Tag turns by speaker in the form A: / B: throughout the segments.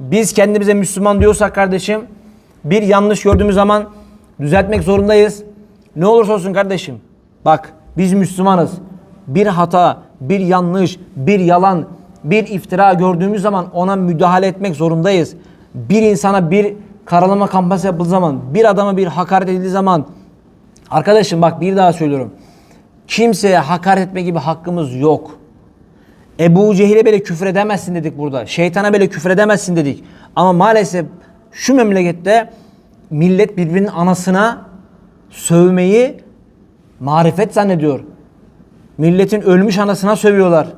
A: Biz kendimize Müslüman diyorsak kardeşim bir yanlış gördüğümüz zaman düzeltmek zorundayız. Ne olursa olsun kardeşim. Bak biz Müslümanız. Bir hata, bir yanlış, bir yalan, bir iftira gördüğümüz zaman ona müdahale etmek zorundayız. Bir insana bir karalama kampanyası yapıldığı zaman, bir adama bir hakaret edildiği zaman arkadaşım bak bir daha söylüyorum. Kimseye hakaret etme gibi hakkımız yok. Ebu Cehil'e bile küfür edemezsin dedik burada. Şeytana bile küfür edemezsin dedik. Ama maalesef şu memlekette millet birbirinin anasına sövmeyi marifet zannediyor. Milletin ölmüş anasına sövüyorlar.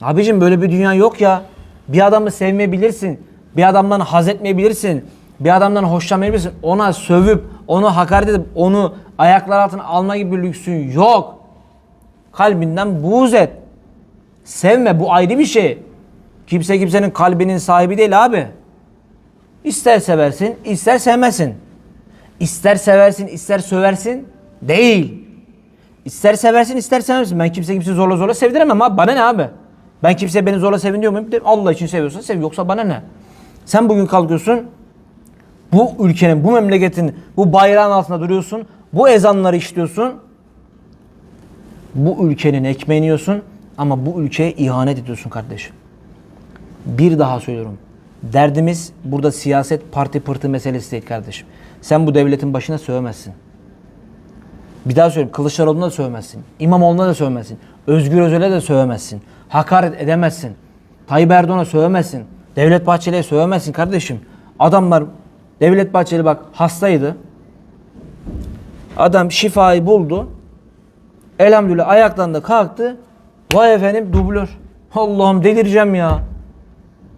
A: Abicim böyle bir dünya yok ya. Bir adamı sevmeyebilirsin. Bir adamdan haz etmeyebilirsin. Bir adamdan hoşlanmayabilirsin. Ona sövüp, onu hakaret edip, onu ayaklar altına alma gibi bir lüksün yok. Kalbinden buğz et. Sevme bu ayrı bir şey. Kimse kimsenin kalbinin sahibi değil abi. İster seversin, ister sevmezsin. İster seversin, ister söversin. Değil. İster seversin, ister sevmezsin. Ben kimse kimse zorla zorla sevdiremem abi. Bana ne abi? Ben kimse beni zorla sevin diyor muyum? Allah için seviyorsan sev. Yoksa bana ne? Sen bugün kalkıyorsun. Bu ülkenin, bu memleketin, bu bayrağın altında duruyorsun. Bu ezanları işliyorsun bu ülkenin ekmeğini yiyorsun ama bu ülkeye ihanet ediyorsun kardeşim. Bir daha söylüyorum. Derdimiz burada siyaset parti pırtı meselesi değil kardeşim. Sen bu devletin başına sövemezsin. Bir daha söyleyeyim. Kılıçdaroğlu'na da sövemezsin. İmamoğlu'na da sövemezsin. Özgür Özel'e de sövemezsin. Hakaret edemezsin. Tayyip Erdoğan'a sövemezsin. Devlet Bahçeli'ye sövemezsin kardeşim. Adamlar Devlet Bahçeli bak hastaydı. Adam şifayı buldu. Elhamdülillah ayaktan da kalktı. Vay efendim dublör. Allah'ım delireceğim ya.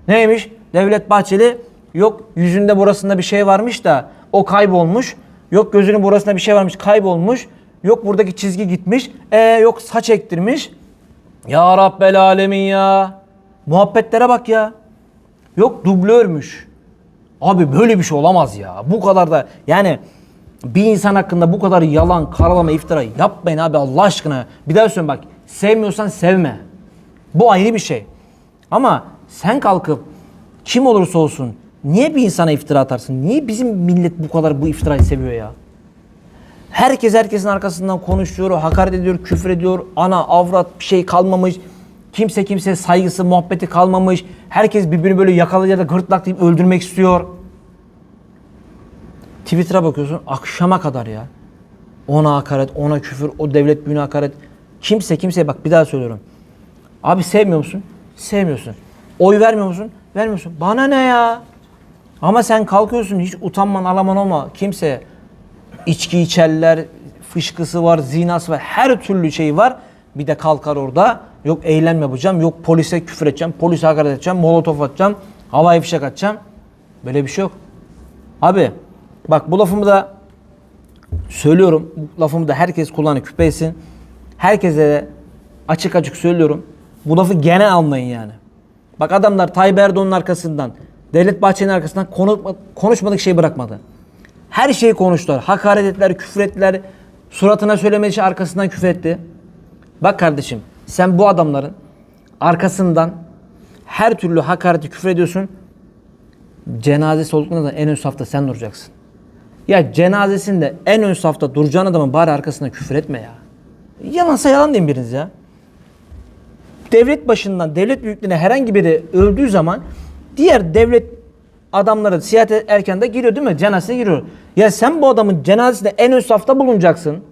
A: Neymiş? Devlet Bahçeli yok yüzünde burasında bir şey varmış da o kaybolmuş. Yok gözünün burasında bir şey varmış kaybolmuş. Yok buradaki çizgi gitmiş. E yok saç ektirmiş. Ya Rabbel Alemin ya. Muhabbetlere bak ya. Yok dublörmüş. Abi böyle bir şey olamaz ya. Bu kadar da yani bir insan hakkında bu kadar yalan, karalama, iftira yapmayın abi Allah aşkına. Bir daha söylüyorum bak. Sevmiyorsan sevme. Bu ayrı bir şey. Ama sen kalkıp kim olursa olsun niye bir insana iftira atarsın? Niye bizim millet bu kadar bu iftirayı seviyor ya? Herkes herkesin arkasından konuşuyor, hakaret ediyor, küfür ediyor. Ana, avrat bir şey kalmamış. Kimse kimseye saygısı, muhabbeti kalmamış. Herkes birbirini böyle yakalayıp ya da gırtlaklayıp öldürmek istiyor. Twitter'a bakıyorsun akşama kadar ya. Ona hakaret, ona küfür, o devlet büyüğüne hakaret. Kimse kimseye bak bir daha söylüyorum. Abi sevmiyor musun? Sevmiyorsun. Oy vermiyor musun? Vermiyorsun. Bana ne ya? Ama sen kalkıyorsun hiç utanman alaman olma kimseye. İçki içerler, fışkısı var, zinası var, her türlü şey var. Bir de kalkar orada yok eylem yapacağım, yok polise küfür edeceğim, polise hakaret edeceğim, molotof atacağım, havai fişek atacağım. Böyle bir şey yok. Abi bak bu lafımı da söylüyorum. Bu lafımı da herkes kulağına küpe etsin. Herkese de açık açık söylüyorum. Bu lafı genel almayın yani. Bak adamlar Tayyip Erdoğan'ın arkasından, Devlet Bahçeli'nin arkasından konuşma, konuşmadık şey bırakmadı. Her şeyi konuştular. Hakaret ettiler, küfür ettiler. Suratına söylemediği şey arkasından küfür etti. Bak kardeşim sen bu adamların arkasından her türlü hakareti küfür ediyorsun. Cenazesi olduklarında da en ön safta sen duracaksın. Ya cenazesinde en ön safta duracağın adamın bari arkasına küfür etme ya. Yalansa yalan deyin biriniz ya. Devlet başından, devlet büyüklerine herhangi biri öldüğü zaman diğer devlet adamları siyaset erken de giriyor değil mi? Cenazesine giriyor. Ya sen bu adamın cenazesinde en ön safta bulunacaksın.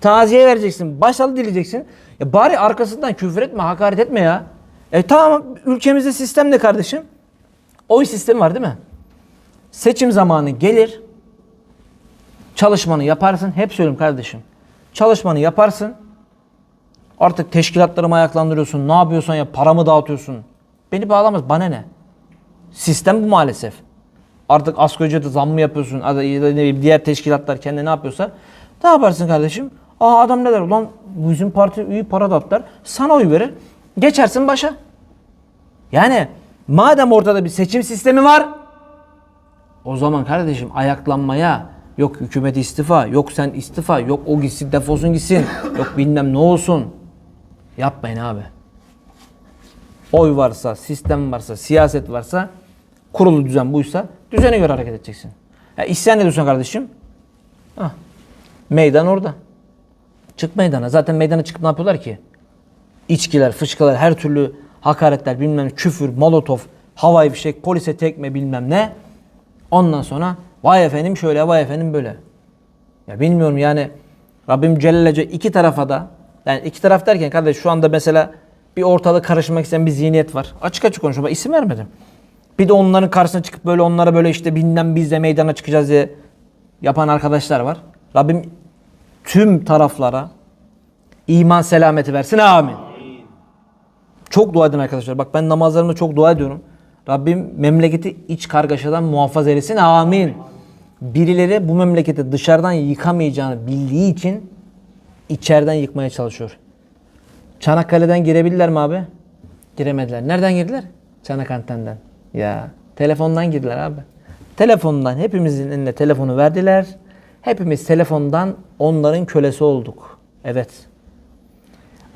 A: Taziye vereceksin, başsağlığı dileyeceksin. Ya bari arkasından küfür etme, hakaret etme ya. E tamam ülkemizde sistem ne kardeşim? Oy sistemi var değil mi? Seçim zamanı gelir. Çalışmanı yaparsın. Hep söylüyorum kardeşim. Çalışmanı yaparsın. Artık teşkilatlarımı ayaklandırıyorsun. Ne yapıyorsan ya paramı dağıtıyorsun. Beni bağlamaz. Bana ne? Sistem bu maalesef. Artık asgari ücrete zam mı yapıyorsun? Ya da ne bileyim diğer teşkilatlar kendi ne yapıyorsa. Ne yaparsın kardeşim? Aa adam ne der? Ulan bizim parti iyi para dağıttılar. Sana oy verir. Geçersin başa. Yani madem ortada bir seçim sistemi var. O zaman kardeşim ayaklanmaya yok hükümet istifa, yok sen istifa, yok o gitsin defolsun gitsin, yok bilmem ne olsun. Yapmayın abi. Oy varsa, sistem varsa, siyaset varsa kurulu düzen buysa düzene göre hareket edeceksin. Ya isyan ediyorsun kardeşim. Hah. Meydan orada. Çık meydana. Zaten meydana çıkıp ne yapıyorlar ki? İçkiler, fışkılar, her türlü hakaretler, bilmem küfür, molotof, havai fişek, polise tekme bilmem ne. Ondan sonra vay efendim şöyle, vay efendim böyle. Ya bilmiyorum yani Rabbim Cellece iki tarafa da yani iki taraf derken kardeş şu anda mesela bir ortalık karışmak isteyen bir zihniyet var. Açık açık konuşuyorum. Ben isim vermedim. Bir de onların karşısına çıkıp böyle onlara böyle işte bilmem biz de meydana çıkacağız diye yapan arkadaşlar var. Rabbim tüm taraflara iman selameti versin. Amin. Çok dua edin arkadaşlar. Bak ben namazlarımda çok dua ediyorum. Rabbim memleketi iç kargaşadan muhafaza eylesin. Amin. Birileri bu memleketi dışarıdan yıkamayacağını bildiği için içeriden yıkmaya çalışıyor. Çanakkale'den girebilirler mi abi? Giremediler. Nereden girdiler? Çanakkale'den. Ya telefondan girdiler abi. Telefondan hepimizin eline telefonu verdiler. Hepimiz telefondan onların kölesi olduk. Evet.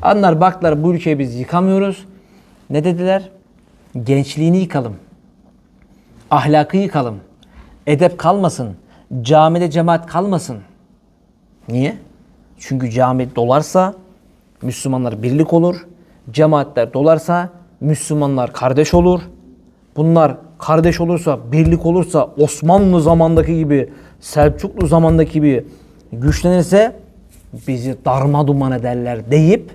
A: Anlar baklar bu ülkeyi biz yıkamıyoruz. Ne dediler? Gençliğini yıkalım. Ahlakı yıkalım. Edep kalmasın. Camide cemaat kalmasın. Niye? Çünkü cami dolarsa Müslümanlar birlik olur. Cemaatler dolarsa Müslümanlar kardeş olur. Bunlar kardeş olursa, birlik olursa Osmanlı zamandaki gibi, Selçuklu zamandaki gibi güçlenirse bizi darma duman ederler deyip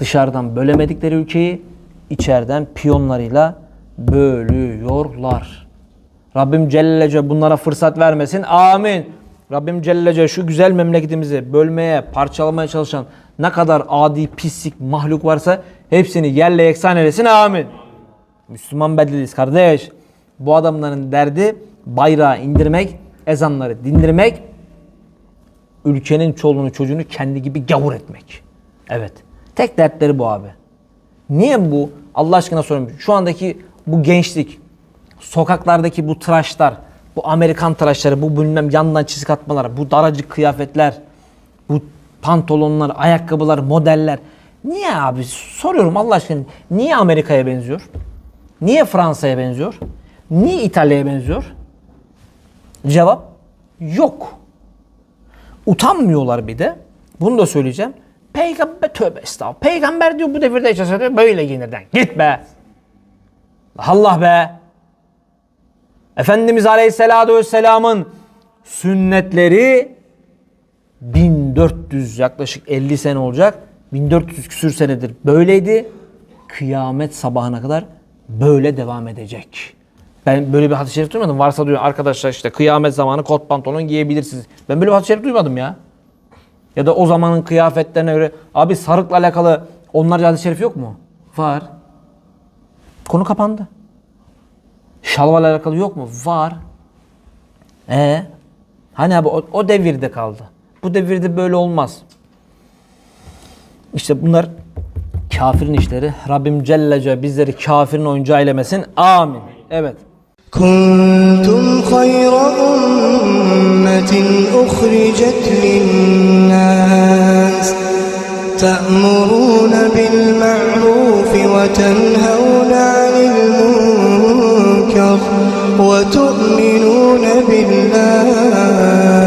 A: dışarıdan bölemedikleri ülkeyi içeriden piyonlarıyla bölüyorlar. Rabbim Celle Celle bunlara fırsat vermesin. Amin. Rabbim Celle Celle şu güzel memleketimizi bölmeye, parçalamaya çalışan ne kadar adi, pislik, mahluk varsa hepsini yerle yeksan eylesin. Amin. Müslüman beldeliyiz kardeş. Bu adamların derdi bayrağı indirmek, ezanları dindirmek, ülkenin çoluğunu çocuğunu kendi gibi gavur etmek. Evet. Tek dertleri bu abi. Niye bu? Allah aşkına soruyorum. Şu andaki bu gençlik, sokaklardaki bu tıraşlar, bu Amerikan tıraşları, bu bilmem yandan çizik atmalar, bu daracık kıyafetler, bu pantolonlar, ayakkabılar, modeller. Niye abi? Soruyorum Allah aşkına. Niye Amerika'ya benziyor? Niye Fransa'ya benziyor? Niye İtalya'ya benziyor? Cevap yok. Utanmıyorlar bir de. Bunu da söyleyeceğim. Peygamber tövbe estağfurullah. Peygamber diyor bu devirde yaşasa diyor böyle giyinirden. Git be. Allah be. Efendimiz Aleyhisselatü Vesselam'ın sünnetleri 1400 yaklaşık 50 sene olacak. 1400 küsür senedir böyleydi. Kıyamet sabahına kadar böyle devam edecek. Ben böyle bir hadis-i şerif duymadım. Varsa diyor arkadaşlar işte kıyamet zamanı kot pantolon giyebilirsiniz. Ben böyle bir hadis-i şerif duymadım ya. Ya da o zamanın kıyafetlerine göre abi sarıkla alakalı onlarca hadis-i şerif yok mu? Var. Konu kapandı. Şalvarla alakalı yok mu? Var. E ee, hani abi o, o devirde kaldı. Bu devirde böyle olmaz. İşte bunlar kafirin işleri. Rabbim Cellece bizleri kafirin oyuncağı eylemesin. Amin. Evet.
B: Kuntum hayra ummetin uhricet linnâs te'murûne bil ma'rufi ve tenhevnâs وتؤمنون بالله.